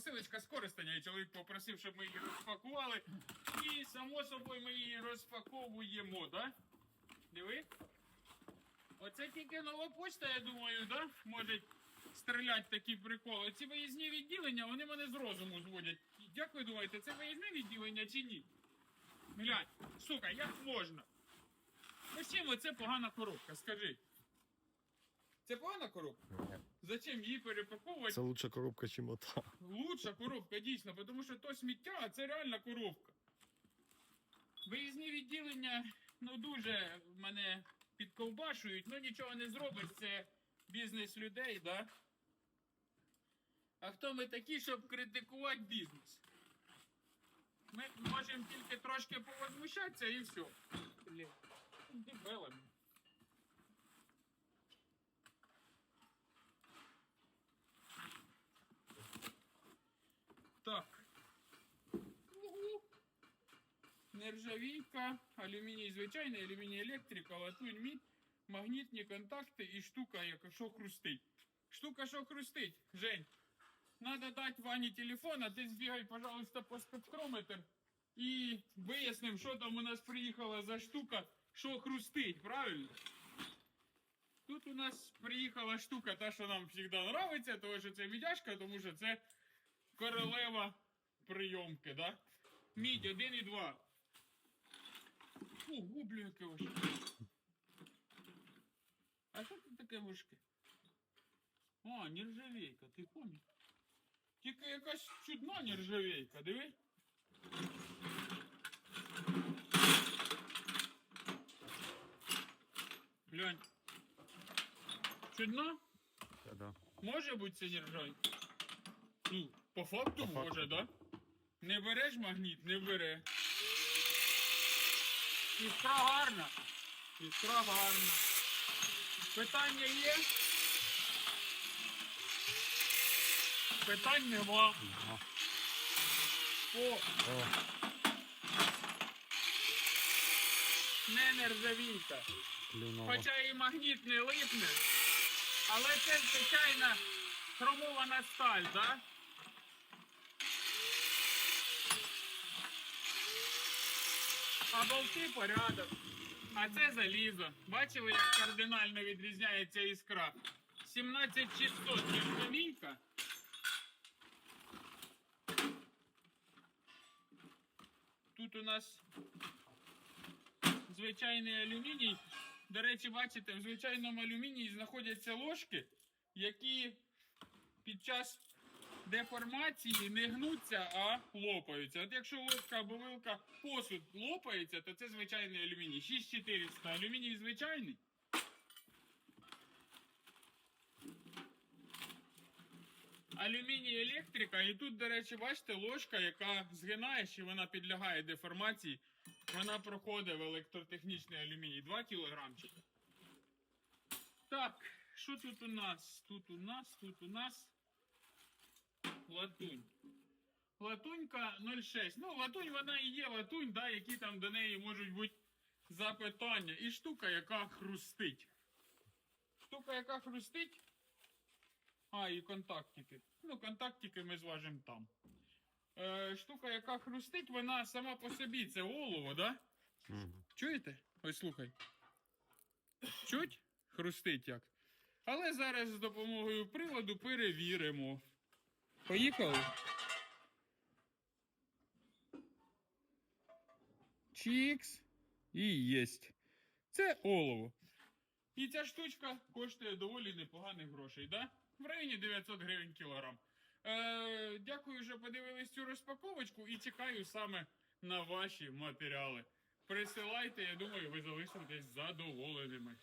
посилочка з користення, і чоловік попросив, щоб ми її розпакували. І само собою ми її розпаковуємо, да? Диви. Оце тільки нова почта, я думаю, да? Може стріляти такі приколи. Ці виїзні відділення, вони мене з розуму зводять. Як ви думаєте, це виїзне відділення чи ні? Глянь, сука, як можна? Зачем оце погана коробка, скажи. Це погана коробка? Зачем її перепаковувати? Це лучша коробка, чим ота. Лучша коробка, дійсно, тому що то сміття, а це реальна коробка. Виїзні відділення, ну дуже мене підковбашують, ну нічого не зробиш, це бізнес людей, да? А хто ми такі, щоб критикувати бізнес? Ми можемо тільки трошки повозмущатися і все. Блін, дебелами. Так. Угу. Нержавійка, алюміній звичайний, алюміній електрика, латунь, мідь, магнітні контакти і штука, яка що хрустить. Штука, що хрустить, Жень. Надо дати Вані телефон, а ти збігай, пожалуйста, по спектрометр і виясним, що там у нас приїхала за штука, що хрустить, правильно? Тут у нас приїхала штука, та, що нам завжди подобається, тому що це мідяшка, тому що це королева прийомки, да? Мідь 1 і 2. О, гублю яке важке. А що це таке важке? А, нержавейка, ти пам'ятаєш? Тільки якась чудна нержавейка, диви. Глянь. Чудна? Да. Може бути це нержавейка? Ну, по факту По факту, може, да? Не береш магніт, не бере. Іскра гарна. Іскра гарна. Питання є? Питань нема. О, О, не нержавійка. Хоча і магніт не липне. Але це звичайна хромована сталь, так? Да? А болти порядок. А це залізо. Бачили, як кардинально відрізняється іскра? 17600 нержавійка. Тут у нас звичайний алюміній. До речі, бачите, в звичайному алюмінії знаходяться ложки, які під час деформації не гнуться, а лопаються. От якщо ложка або вилка посуд лопається, то це звичайний алюміній. 6400. Алюміній звичайний. Алюміній електрика, і тут, до речі, бачите, ложка, яка згинаєш і вона підлягає деформації. Вона проходить в електротехнічний алюміній 2 кілограмчики. Так, що тут у нас? Тут у нас, тут у нас латунь. Латунька 0,6. Ну, латунь вона і є латунь, да, які там до неї можуть бути запитання. І штука, яка хрустить. Штука, яка хрустить. А, і контактики. Ну, контактики ми зважимо там. Е, штука, яка хрустить, вона сама по собі це олово, да? Мгм. Чуєте? Ось слухай. Чуть? Хрустить як. Але зараз з допомогою приладу перевіримо. Поїхали. Чікс. І єсть. Це олово. І ця штучка коштує доволі непоганих грошей, да? В районі 900 гривень кілограм. Е, дякую, що подивились цю розпаковочку і чекаю саме на ваші матеріали. Присилайте, я думаю, ви залишитесь задоволеними.